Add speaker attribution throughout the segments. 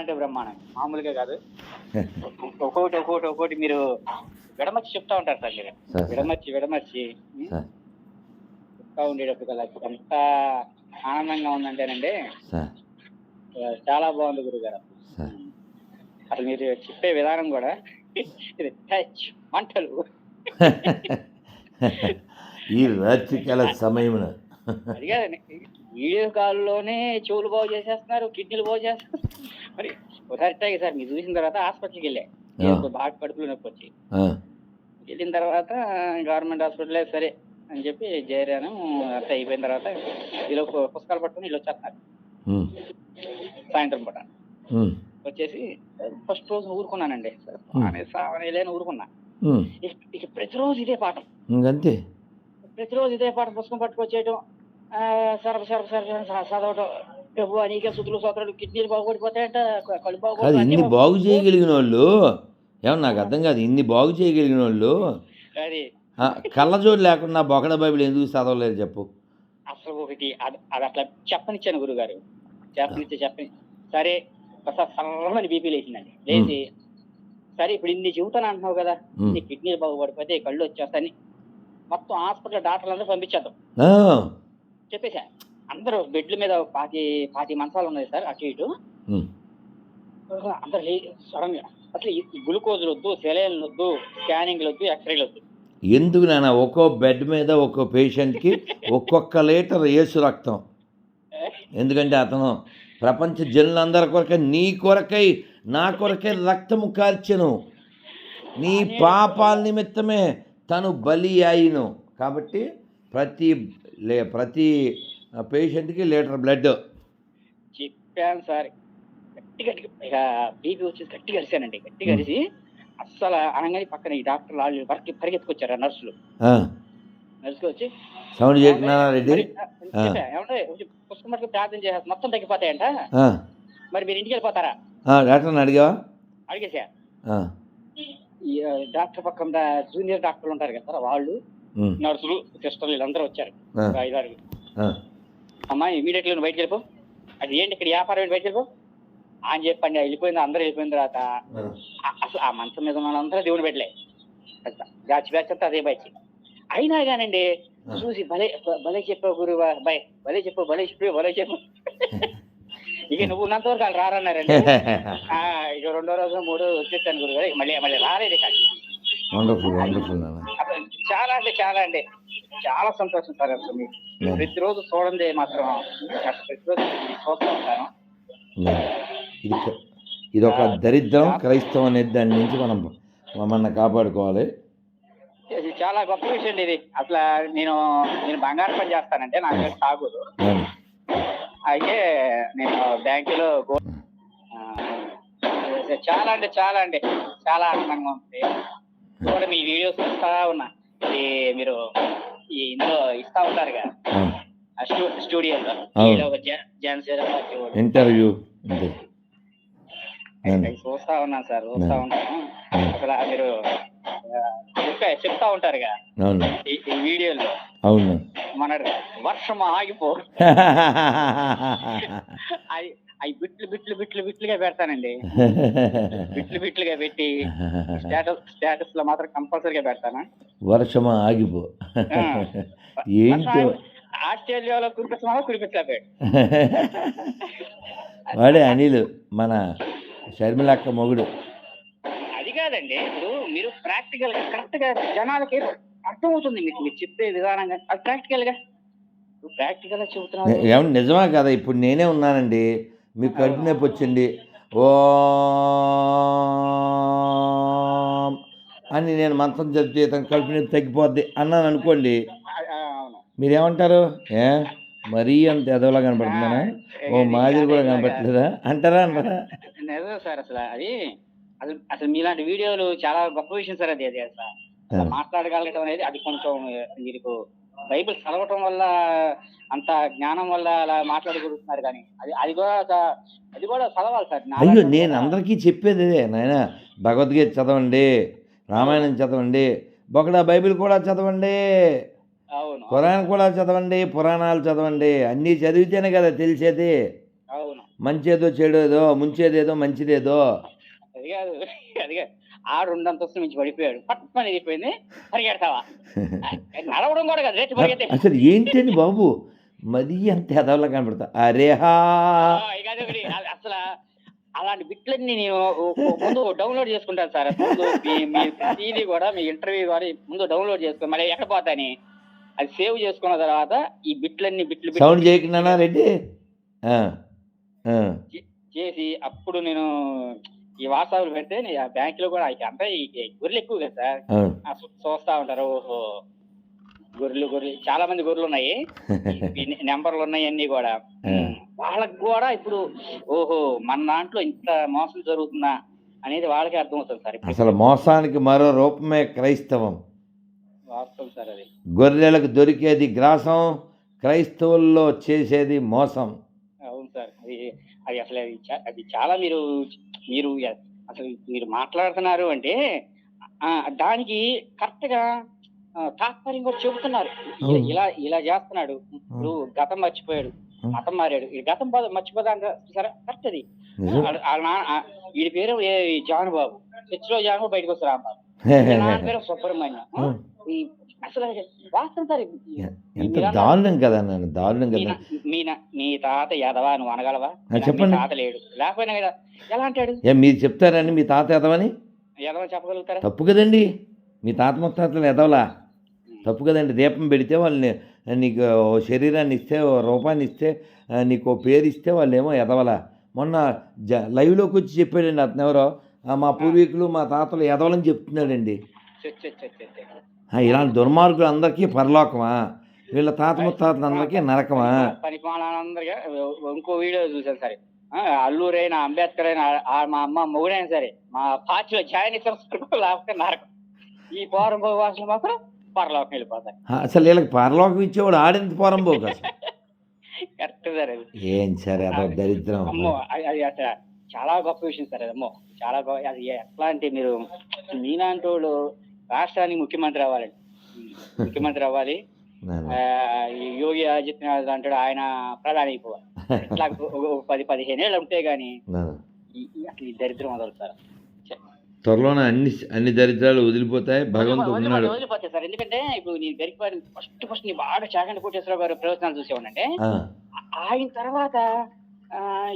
Speaker 1: అంటే బ్రహ్మాండం. మామూలుగా కాదు. ఒక్కొక్కటి ఒక్కొక్కటి ఒక్కొక్కటి మీరు విడమర్చి చెప్తా ఉంటారు సార్ మీరు. విడమర్చి విడమర్చి. చెప్తా ఉండేటప్పుడు ఎంత ఆనందంగా ఉందంటేనండి. చాలా బాగుంది గురుగారు. అసలు మీరు చెప్పే విధానం కూడా టచ్ మంటలు.
Speaker 2: ఈ రాత్రికాల
Speaker 1: కాదండి. వీడియో కాల్లోనే చెవులు బాగు చేసేస్తున్నారు కిడ్నీలు బాగు చేస్తున్నారు మరి ఒకసారి ఇట్టాగే సార్ మీరు చూసిన తర్వాత హాస్పిటల్కి వెళ్ళా
Speaker 2: ఆ.
Speaker 1: ఏదో బాగా కడుపులో నొప్పి వచ్చి వెళ్ళిన తర్వాత గవర్నమెంట్ హాస్పిటలే సరే అని చెప్పి చేరాను అంతా అయిపోయిన తర్వాత వీళ్ళు పుస్తకాలు పట్టుకుని వీళ్ళు వచ్చేస్తున్నారు సాయంత్రం పూట వచ్చేసి ఫస్ట్ రోజు ఊరుకున్నానండి అనే సావనే లేని ఊరుకున్నా. ఇక ప్రతిరోజు ఇదే పాఠం
Speaker 2: ఇంకంతే
Speaker 1: ప్రతిరోజు ఇదే పాఠం పుస్తకం పట్టుకొచ్చేయటం సరఫ సరఫ సరఫ చదవటం ప్రభు నీకే సుతులు సోదరులు కిడ్నీలు బాగుపడిపోతాయంట క- కళ్ళు
Speaker 2: కాదు ఇన్ని బాగు చేయగలిగిన వాళ్ళు ఏమన్నా నాకు అర్థం కాదు ఇన్ని బాగు చేయగలిగిన వాళ్ళు
Speaker 1: అది
Speaker 2: కళ్ళజోడు లేకుండా బొకడ బైబిల్ ఎందుకు చదవలేదు చెప్పు.
Speaker 1: అసలు ఒకటి అది అట్లా చెప్పనిచ్చాను గురుగారు. చెప్పనిచ్చే చెప్పని సరే ఒకసారి సర్రమని బీపీ లేచిందండి లేచి సరే ఇప్పుడు ఇన్ని చెబుతాను అంటున్నావు కదా. నీ కిడ్నీలు బాగుపడిపోతే కళ్ళు వచ్చేస్తాయని మొత్తం హాస్పిటల్ డాక్టర్లు అందరూ పంపించేద్దాం చెప్పేసా అందరూ బెడ్ల మీద పాతి పాతి మంచాలు ఉన్నాయి సార్ అటు ఇటు. అందరూ సడన్గా అసలు గ్లూకోజులు వద్దు సెలైన్లు వద్దు స్కానింగ్లు వద్దు ఎక్స్రేలు వద్దు
Speaker 2: ఎందుకు నాన్న? ఒక్కో బెడ్ మీద ఒక్కో పేషెంట్కి ఒక్కొక్క లీటర్ ఏసు రక్తం. ఎందుకంటే అతను ప్రపంచ జనులందరి కొరకై నీ కొరకై నా కొరకై రక్తము కార్చెను. నీ పాపాల నిమిత్తమే తను బలి అయిను కాబట్టి ప్రతి లే ప్రతి పేషెంట్కి లీటర్ బ్లడ్
Speaker 1: చెప్పాను సార్. గట్టి గట్టి ఇక బీపీ వచ్చేసి గట్టి కలిసానండి గట్టి కలిసి అస్సలు అనగానే పక్కన ఈ డాక్టర్ వాళ్ళు వరకు పరిగెత్తుకొచ్చారు ఆ నర్సులు. నర్సులు వచ్చి
Speaker 2: సౌండ్
Speaker 1: ఆ, ఏమంటే పట్టుకుని ప్రార్థన చేసేసి మొత్తం తగ్గిపోతాయంట.
Speaker 2: ఆ,
Speaker 1: మరి మీరు ఇంటికి వెళ్ళిపోతారా?
Speaker 2: ఆ, డాక్టర్ని అడిగావా?
Speaker 1: అడిగేసా.
Speaker 2: ఆ,
Speaker 1: ఆ, డాక్టర్ పక్కన జూనియర్ డాక్టర్లు ఉంటారు కదా సార్ వాళ్ళు నర్సులు సిస్టర్లు వీళ్ళందరూ వచ్చారు.
Speaker 2: ఆ,
Speaker 1: ఐదారు అమ్మాయి ఇమీడియట్లీ నువ్వు బయటకు వెళ్ళిపో. అది ఏంటి ఇక్కడ వ్యాపారం ఏంటి? బయటకు వెళ్ళిపో. అని చెప్పండి వెళ్ళిపోయింది? అందరూ వెళ్ళిపోయిన తర్వాత అసలు ఆ మంచం మీద ఉన్న వాళ్ళందరూ దేవుని పెట్టలే బ్యాచ్ బ్యాచ్ అంతా అదే బ్యాచ్. అయినా కానండి చూసి భలే భలే చెప్పావు గురువా బై భలే చెప్పు భలే చెప్పు భలే చెప్పు. ఇక నువ్వు ఉన్నంత వరకు వాళ్ళు రారన్నారండి. ఇక రెండో రోజు మూడో గురుగారు. ఇక మళ్ళీ మళ్ళీ రాలేదు అసలు చాలా అంటే చాలా అండి. చాలా సంతోషం సార్ అసలు మీకు. ప్రతిరోజు చూడండి మాత్రం. ప్రతిరోజు చూస్తూ ఉంటాను.
Speaker 2: ఇది ఒక దరిద్రం క్రైస్తవం అనేది దాని నుంచి మనం మనల్ని కాపాడుకోవాలి.
Speaker 1: ఇది చాలా గొప్ప విషయం అండి ఇది. అసలు నేను నేను బంగారం పని చేస్తానంటే నాకు పేరు
Speaker 2: అవును.
Speaker 1: అయితే నేను బ్యాంకులో చాలా అంటే చాలా అండి. చాలా ఆనందంగా ఉంది. కూడా మీ వీడియోస్ చూస్తా ఉన్నా. ఇది మీరు ఈ ఇందులో ఇస్తా ఉంటారుగా. ఆ స్టూ- స్టూడియోలో
Speaker 2: అవును.
Speaker 1: ఈలో ఒక జా- జాన్ సేరా పార్టీ వాడు.
Speaker 2: ఇంటర్వ్యూ
Speaker 1: చూస్తా ఉన్నాను సార్ చూస్తా
Speaker 2: అవును.
Speaker 1: ఉంటాను
Speaker 2: అవును.
Speaker 1: అసలు ఆ మీరు ఆ, చెప్పా- చెప్తా ఉంటారుగా
Speaker 2: అవును
Speaker 1: ఈ ఈ వీడియోలో
Speaker 2: అవును
Speaker 1: మన వర్షం ఆగిపో అవి బిట్లు బిట్లు బిట్లు బిట్లుగా పెడతానండి. బిట్లు బిట్లుగా పెట్టి స్టేటస్ స్టేటస్లో మాత్రం కంపల్సరీగా పెడతాను.
Speaker 2: వర్షమా ఆగిపో. ఏంటో?
Speaker 1: ఆస్ట్రేలియాలో కురిపిస్తున్నావా కురిపించలేపాడు
Speaker 2: వాడే అనిల్ మన షర్మిలక్క మొగుడు.
Speaker 1: అది కాదండి ఇప్పుడు మీరు ప్రాక్టికల్గా కరెక్ట్గా జనాలకి అర్థమవుతుంది మీకు మీరు చెప్పే విధానంగా. అది ప్రాక్టికల్గా ప్రాక్టికల్గా చెబుతున్నారు
Speaker 2: నిజమా కదా? ఇప్పుడు నేనే ఉన్నానండి. మీకు కడుపు నొప్పి వచ్చింది. ఓ అని నేను మంత్రం చెప్తే కడుపు నొప్పి తగ్గిపోద్ది అన్నాను అనుకోండి. మీరేమంటారు? ఏ? మరీ అంత ఎదవలా కనపడుతున్నానా? ఓ మాదిరి కూడా కనపడలేదా అంటారా అంటారా?
Speaker 1: నిజం సార్ అసలు అది అసలు అసలు మీలాంటి వీడియోలు చాలా గొప్ప విషయం సార్ అది అది అసలు. మాట్లాడగలగటం అనేది అది కొంచెం మీకు బైబిల్ చదవటం వల్ల అంత జ్ఞానం వల్ల అలా మాట్లాడగలుగుతున్నారు కానీ అది అది కూడా అది కూడా చదవాలి సార్.
Speaker 2: అయ్యో నేను అందరికీ చెప్పేది ఇదే నాయన. భగవద్గీత చదవండి రామాయణం చదవండి బొకడా బైబిల్ కూడా చదవండి
Speaker 1: అవును.
Speaker 2: ఖురాన్ కూడా చదవండి పురాణాలు చదవండి అన్నీ చదివితేనే కదా తెలిసేది.
Speaker 1: అవును.
Speaker 2: మంచేదో చెడేదో ముంచేదేదో మంచిదేదో.
Speaker 1: అది కాదు అది కాదు. ఆ రెండు అంతస్తులు మించి పడిపోయాడు. పట్టుమని వెళ్ళిపోయింది పరిగెడతావా? నడవడం కూడా కాదు రేటు పరిగెత్తే.
Speaker 2: అసలు ఏంటండి బాబు? మరీ అంత ఎదవలా కనపడతా అరేహా
Speaker 1: ఆ, ఇక అది ఒకటి. అ- అసలు అలాంటి బిట్లన్నీ నేను ముందు డౌన్లోడ్ చేసుకుంటాను సార్. ముందు మీ మీ ప్రతిదీ కూడా మీ ఇంటర్వ్యూ కూడా ముందు డౌన్లోడ్ చేసుకుని మళ్ళీ ఎక్కడ పోతాని? అది సేవ్ చేసుకున్న తర్వాత ఈ బిట్లన్నీ బిట్లు
Speaker 2: సౌండ్ చేయకుండా రెడ్డి.
Speaker 1: చేసి అప్పుడు నేను ఈ వాట్సాప్లు పెడితే బ్యాంక్లో కూడా అంతా ఈ గొర్రెలు ఎక్కువ కదా సార్ చూస్తా ఉంటారు. ఓహో. గొర్రెలు గొర్రెలు. చాలా మంది గొర్రెలు ఉన్నాయి. నెంబర్లు ఉన్నాయి అన్ని కూడా. వాళ్ళకి కూడా ఇప్పుడు ఓహో మన దాంట్లో ఇంత మోసం జరుగుతుందా అనేది వాళ్ళకి అర్థమవుతుంది సార్.
Speaker 2: అసలు మోసానికి మరో రూపమే క్రైస్తవం.
Speaker 1: వాస్తవం సార్ అది.
Speaker 2: గొర్రెలకు దొరికేది గ్రాసం క్రైస్తవుల్లో చేసేది మోసం.
Speaker 1: అవును సార్. అది అది అసలు అది చాలా మీరు మీరు అసలు మీరు మాట్లాడుతున్నారు అంటే ఆ, దానికి కరెక్ట్గా తాత్పర్యం కూడా చెబుతున్నారు. ఇలా-. ఇలా చేస్తున్నాడు. ఇప్పుడు గతం మర్చిపోయాడు. మతం మారాడు. ఈ గతం మర్చిపోదా సరే కరెక్ట్ అది. వీడి పేరు ఏ జాన్ బాబు చర్చిలో జాన్ బయటకు వస్తారు రాంబాబు నాన్న పేరు సుబ్రహ్మణ్యం. అసలు వాస్తవం సార్.
Speaker 2: ఎంత దారుణం కదా నన్ను దారుణం కదా.
Speaker 1: మీ నా- తాత యాదవా నువ్వు అనగలవా?
Speaker 2: చెప్పండి.
Speaker 1: తాత లేడు. లేకపోయినా కదా ఎలా అంటాడు?
Speaker 2: ఏ మీరు చెప్తారని మీ తాత ఎదవని?
Speaker 1: యాదవ చెప్పగలుగుతారా?
Speaker 2: తప్పు కదండి. మీ తాత ముత్తాతలు ఎదవలా? తప్పు కదండి. దీపం పెడితే వాళ్ళని నీకు ఓ శరీరాన్ని ఇస్తే ఓ రూపాన్ని ఇస్తే నీకు పేరు ఇస్తే వాళ్ళు ఏమో ఎదవలా? మొన్న జ లైవ్లోకి వచ్చి చెప్పాడండి అతను ఎవరో. మా పూర్వీకులు మా తాతలు ఎదవలని చెప్తున్నాడండి. ఇలాంటి దుర్మార్గులు అందరికీ పరలోకమా? వీళ్ళ తాత ముత్తాతలు అందరికీ నరకమా?
Speaker 1: అందరిగా ఇంకో వీడియో చూసాను సరే. అల్లూరు అయినా అంబేద్కర్ అయినా ఆ మా అమ్మ మొగుడైనా సరే మా పార్టీలో జాయిన్ లేకపోతే నరకం. ఈ పౌరం భాషలు మాత్రం పరలోకం వెళ్ళిపోతాయి
Speaker 2: అసలు వీళ్ళకి పరలోకం ఇచ్చేవాడు ఆడింది పోరం పోక అసలు?
Speaker 1: కరెక్ట్ సార్
Speaker 2: ఏం సరే అదో దరిద్రం
Speaker 1: అమ్మో అది అసలు చాలా గొప్ప విషయం సార్ అమ్మో. చాలా గొప్ప అది ఎట్లా అంటే మీరు మీలాంటి వాళ్ళు రాష్ట్రానికి ముఖ్యమంత్రి అవ్వాలండి. ముఖ్యమంత్రి అవ్వాలి. యోగి ఆదిత్యనాథ్ అంటాడు ఆయన ప్రధాని అయిపోవాలి. ఇట్లా ఒక- పది పదిహేను ఏళ్ళు ఉంటే గానీ అసలు ఈ దరిద్రం వదలదు సార్
Speaker 2: త్వరలోనే అన్ని అన్ని దరిద్రాలు వదిలిపోతాయి. భగవంతుడు ఉన్నాడు.
Speaker 1: వదిలిపోతాయి సార్. ఎందుకంటే ఇప్పుడు నేను గరికపాటి ఫస్ట్ ఫస్ట్ నీ బాగా చాగంటి కోటేశ్వరరావు గారు ప్రవచనాలు చూసేవాడంటే ఆయన తర్వాత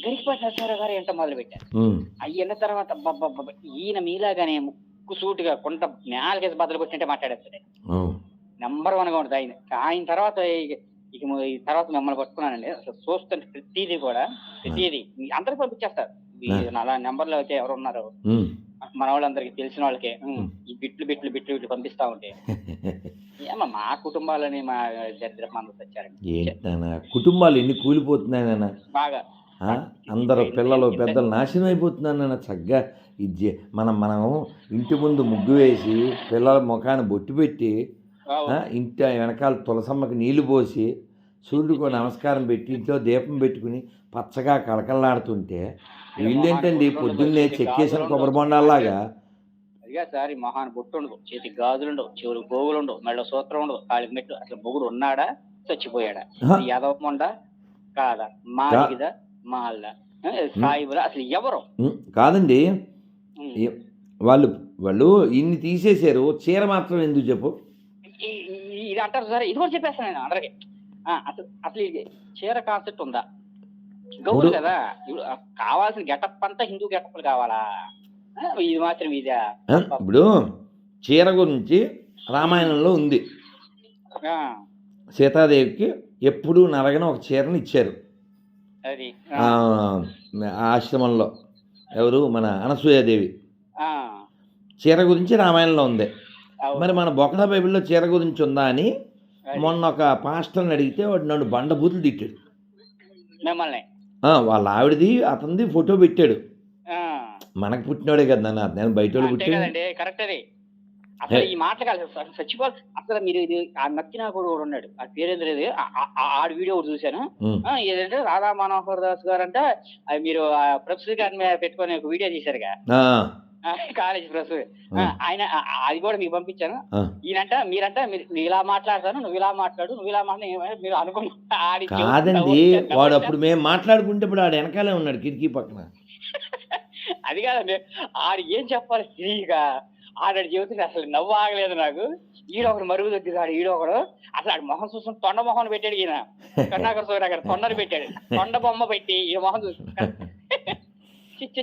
Speaker 1: గరికపాటి నరసింహారావు గారు ఎంట మొదలు పెట్టారు అయ్యన్న తర్వాత ఈయన మీలాగానే సూటిగా కొంత నేలకేసి బద్దలు కొట్టింటే మాట్లాడేస్తాడు. నెంబర్ వన్గా ఉంటుంది ఆయన. ఆయన తర్వాత ఇక- తర్వాత మిమ్మల్ని పట్టుకున్నానండి అసలు చూస్తుంటే ప్రతిదీ కూడా ప్రతిదీ. అందరికి పంపించేస్తారు. అలా నెంబర్లో అయితే ఎవరు ఉన్నారు. మన వాళ్ళందరికి తెలిసిన వాళ్ళకే. ఈ బిట్లు బిట్లు బిట్లు బిట్లు పంపిస్తా ఉంటే. ఏమో మా కుటుంబాలని మా దరిద్ర మంది వచ్చారండి
Speaker 2: కుటుంబాలు ఎన్ని కూలిపోతున్నాయి
Speaker 1: బాగా?
Speaker 2: అందరూ పిల్లలు పెద్దలు నాశనం అయిపోతున్నారు నాన్న చక్కగా. ఇది మనం మనం ఇంటి ముందు ముగ్గు వేసి పిల్లల ముఖాన్ని బొట్టు పెట్టి ఇంటి వెనకాల తులసమ్మకి నీళ్ళు పోసి సూర్యుడికి నమస్కారం పెట్టి ఇంట్లో దీపం పెట్టుకుని పచ్చగా కలకల్లాడుతుంటే వీళ్ళేంటండి పొద్దున్నే చెక్కేసిన కొబ్బరి బొండాల్లాగా?
Speaker 1: అదిగా సార్ ఈ మొహాన్ బొట్టు ఉండదు. చేతికి గాజులు ఉండవు చెవులు గోగులు ఉండవు మెళ్ళ సూత్రం ఉండదు కాళ్ళకి మెట్టు అసలు మొగుడు ఉన్నాడా చచ్చిపోయాడా? యదవమండ కాదా? సాయిబులా అసలు ఎవరు?
Speaker 2: కాదండి. వాళ్ళు వాళ్ళు ఇన్ని తీసేశారు. చీర మాత్రం ఎందుకు చెప్పు?
Speaker 1: ఇది అంటారు సరే. ఇది కూడా చెప్పేస్తాను నేను అందరికి. అసలు అసలు ఇది చీర కాన్సెప్ట్ ఉందా? గౌరు
Speaker 2: ఇప్పుడు-
Speaker 1: కదా. కావాల్సిన గెటప్ అంతా హిందూ గెటప్లు కావాలా? ఇది మాత్రం ఇదా.
Speaker 2: ఇప్పుడు చీర గురించి రామాయణంలో ఉంది. సీతాదేవికి ఎప్పుడూ నరగని ఒక చీరని ఇచ్చారు. ఆశ్రమంలో. ఎవరు? మన అనసూయాదేవి చీర గురించి రామాయణంలో ఉంది. మరి మన బొకడా బైబిల్లో చీర గురించి ఉందా అని. మొన్న ఒక పాస్టర్ని అడిగితే వాడు నన్ను బండబూతులు తిట్టాడు. వాళ్ళ ఆవిడది అతనిది ఫోటో పెట్టాడు. మనకు పుట్టినోడే కదా నన్ను నేను బయట పుట్టాడు.
Speaker 1: అసలు ఈ మాటలు కాదు అసలు అసలు మీరు ఇది ఆ నచ్చిన కూడా ఉన్నాడు. ఆ ఆ- ఆ- ఆడి వీడియో ఒకటి చూశాను. ఏదంటే రాధా మనోహర్ దాస్ గారు అంటే మీరు ఆ ప్రొఫెసర్ గారి మీద పెట్టుకొని ఒక వీడియో తీశారుగా. కాలేజ్ ప్రెస్
Speaker 2: ఆ.
Speaker 1: ఆయన అది కూడా మీకు పంపించాను. ఈయనంట మీరంట మీరు ఇలా మాట్లాడతాను నువ్వు ఇలా మాట్లాడు నువ్వు ఇలా మాట్లాడు మీరు అనుకున్నా ఆడి
Speaker 2: కాదండి వాడు అప్పుడు మేము మాట్లాడుకుంటే ఇప్పుడు ఆడు వెనకాలే ఉన్నాడు కిటికీ పక్కన.
Speaker 1: అది కాదండి ఆడు ఏం చెప్పాలి ఫ్రీగా ఆడాడు చెబుతుంది అసలు నవ్వు ఆగలేదు నాకు. ఈడ ఒకడు మరుగు ఈడ ఒకడు అసలు ఆడు మొహం చూసుకుని తొండ మొహం పెట్టాడు ఈయన. కర్ణాకర్ సూర్య తొండను పెట్టాడు. తొండ బొమ్మ పెట్టి ఈ మొహం చూసుకుంటాడు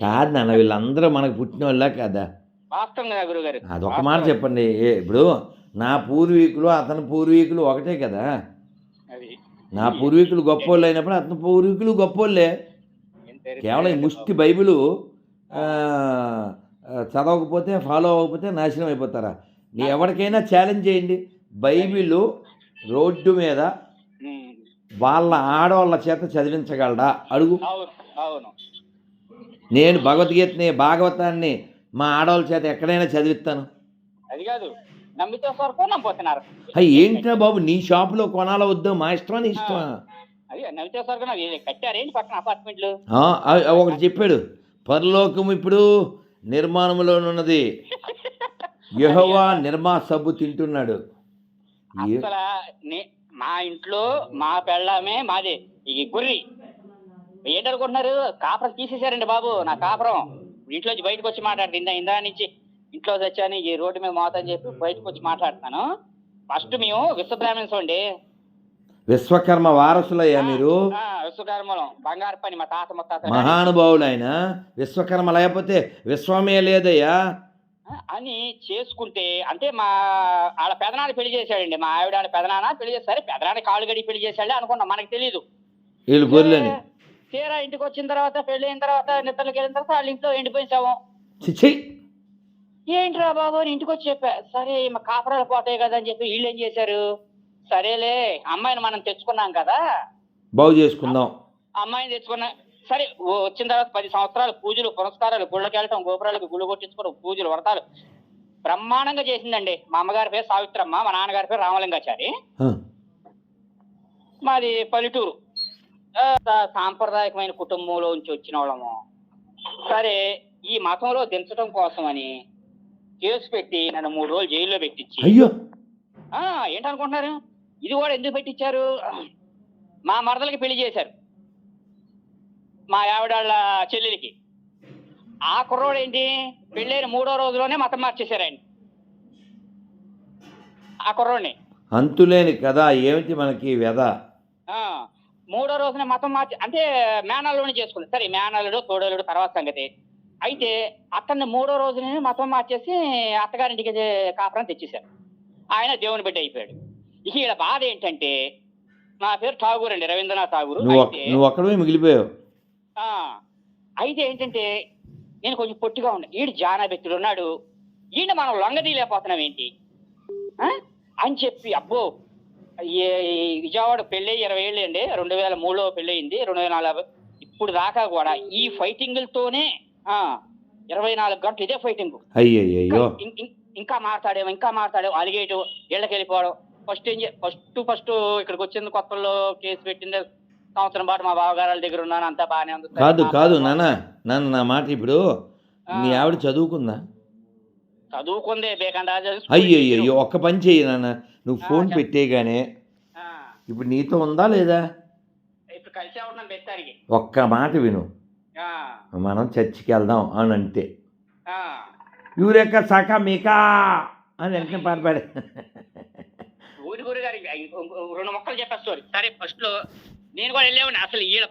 Speaker 2: కాదు నాన్న వీళ్ళందరూ మనకు పుట్టిన వాళ్ళ కదా.
Speaker 1: వాస్తవం కదా గురుగారు.
Speaker 2: అదొక మాట చెప్పండి. ఇప్పుడు నా పూర్వీకులు అతని పూర్వీకులు ఒకటే కదా.
Speaker 1: అది.
Speaker 2: నా పూర్వీకులు గొప్పోళ్ళు అయినప్పుడు అతని పూర్వీకులు గొప్పోళ్ళే. కేవలం ముష్టి బైబిలు చదవకపోతే ఫాలో అవ్వకపోతే నాశనం అయిపోతారా? నీ ఎవరికైనా ఛాలెంజ్ చేయండి. బైబిల్ రోడ్డు మీద. వాళ్ళ ఆడవాళ్ళ చేత చదివించగలడా? అడుగు. నేను భగవద్గీతని భాగవతాన్ని మా ఆడవాళ్ళ చేత ఎక్కడైనా చదివిస్తాను.
Speaker 1: అది కాదు.
Speaker 2: ఏంట్రా బాబు నీ షాపులో కొనాలో వద్దు? మా ఇష్టమా నీ ఇష్టమా? ఒకటి చెప్పాడు. పరలోకం ఇప్పుడు నిర్మాణంలో ఉన్నది యెహోవా నిర్మా సబ్బు తింటున్నాడు.
Speaker 1: మా ఇంట్లో మా పెళ్ళామే మాది. ఈ గుర్రి. ఏంటనుకుంటున్నారు? కాపురం తీసేశారండి బాబు నా కాపురం. ఇంట్లోంచి బయటకు వచ్చి మాట్లాడుతుంది. ఇందా ఇందా నుంచి ఇంట్లో వచ్చాను ఈ రోడ్డు మీద మోత అని చెప్పి బయటకు వచ్చి మాట్లాడుతున్నాను. ఫస్ట్ మేము విశ్వబ్రాహ్మణ్స్ అండి
Speaker 2: విశ్వకర్మ వారసులయ్యా మీరు.
Speaker 1: ఆ, విశ్వకర్మలం. బంగారు పని మా తాత ముత్తాత
Speaker 2: మహానుభావులు ఆయన. విశ్వకర్మ లేకపోతే విశ్వమే లేదయ్యా.
Speaker 1: అని చేసుకుంటే అంటే మా ఆడ పెదనాన్న పెళ్ళి చేశాడండి. మా ఆవిడ ఆడ పెదనాన్న పెళ్ళి చేస్తారు పెదనాన్న కాళ్ళు గడి పెళ్ళి చేశాడే అనుకున్నాం మనకు తెలియదు
Speaker 2: వీళ్ళు గొర్రెలని.
Speaker 1: తీరా ఇంటికి వచ్చిన తర్వాత పెళ్ళి అయిన తర్వాత నిద్రలోకి వెళ్ళిన తర్వాత వాళ్ళ ఇంట్లో ఎండిపోయిన శవం ఏంట్రా బాబు అని ఇంటికి వచ్చి చెప్పా. సరే మా కాపురాలు పోతాయి కదా అని చెప్పి వీళ్ళు ఏం చేశారు? సరేలే అమ్మాయిని మనం తెచ్చుకున్నాం కదా.
Speaker 2: బాగు చేసుకుందాం.
Speaker 1: అమ్మాయిని తెచ్చుకున్నా సరే వచ్చిన తర్వాత పది సంవత్సరాలు పూజలు పురస్కారాలు గుళ్ళకి వెళ్ళటం గోపురాలకు గుళ్ళు కొట్టించుకోవడం పూజలు వ్రతాలు బ్రహ్మాండంగా చేసిందండి. మా అమ్మగారి పేరు సావిత్రమ్మ మా నాన్నగారి పేరు రామలింగాచారి. మాది పల్లెటూరు. సాంప్రదాయకమైన కుటుంబంలో నుంచి వచ్చిన వాళ్ళము. సరే ఈ మతంలో దించడం కోసమని కేసు పెట్టి నన్ను మూడు రోజులు జైల్లో పెట్టించి
Speaker 2: అయ్యో!
Speaker 1: ఏంటనుకుంటున్నారు? ఇది కూడా ఎందుకు పెట్టించారు? మా మరదలకి పెళ్ళి చేశారు. మా ఆవిడాళ్ళ చెల్లెలికి. ఆ కుర్రోడు ఏంటి? పెళ్ళైన మూడో రోజులోనే మతం మార్చేశారు ఆయన. ఆ కుర్రోడిని.
Speaker 2: అంతులేని కదా ఏమిటి మనకి వ్యధ?
Speaker 1: మూడో రోజున మతం మార్చి అంటే మేనల్లోనే చేసుకుంది. సరే మేనల్లుడు తోడలుడు తర్వాత సంగతి. అయితే అతన్ని మూడో రోజునే మతం మార్చేసి అత్తగారింటికి కాపురం తెచ్చేశారు. ఆయన దేవుని బిడ్డ అయిపోయాడు. ఈడ బాధ ఏంటంటే నా పేరు ఠాగూర్ అండి రవీంద్రనాథ్ ఠాగూర్.
Speaker 2: నువ్వు ఒక్కడమే మిగిలిపోయావు.
Speaker 1: ఆ, అయితే ఏంటంటే నేను కొంచెం పొట్టిగా ఉన్నా. ఈడు జానా వ్యక్తులు ఉన్నాడు. ఈయన మనం లొంగదీయలేకపోతున్నాం ఏంటి? అని చెప్పి అబ్బో విజయవాడ పెళ్ళి ఇరవై ఏళ్ళు అండి రెండు వేల మూడులో పెళ్ళి అయింది రెండు వేల నాలుగు ఇప్పుడు దాకా కూడా ఈ ఫైటింగులతోనే ఆ, ఇరవై నాలుగు గంటలు ఇదే ఫైటింగ్. ఇంకా మాట్లాడేమో ఇంకా మాట్లాడేమో అలిగేయటం ఇళ్ళకి వెళ్ళిపోవడం ఫస్ట్ ఏం ఫస్ట్ ఫస్ట్ ఇక్కడికి వచ్చింది కొత్తలో కేసు పెట్టింది. సంవత్సరం పాటు మా బావగారాల దగ్గర ఉన్నాను అంతా బాగానే ఉంది.
Speaker 2: కాదు కాదు నాన్న నాన్న నా మాట ఇప్పుడు మీ ఆవిడ చదువుకుందా?
Speaker 1: చదువుకుందే బేకండా
Speaker 2: అయ్యయ్యో ఒక్క పని చెయ్యి నాన్న. నువ్వు ఫోన్
Speaker 1: చెప్పు.
Speaker 2: పెట్టేగానే ఇప్పుడు నీతో ఉందా లేదా?
Speaker 1: ఇప్పుడు కలిసే ఉన్నాను
Speaker 2: ఒక్క మాట విను. మనం చర్చికి వెళ్దాం అని అంటే. యూరేక సక మీకా అని వెంటనే పాట పాడే
Speaker 1: గురి గారి రెండు మొక్కలు చెప్పేస్తారు సరే ఫస్ట్లో నేను కూడా వెళ్ళేవాడిని. అసలు ఈడ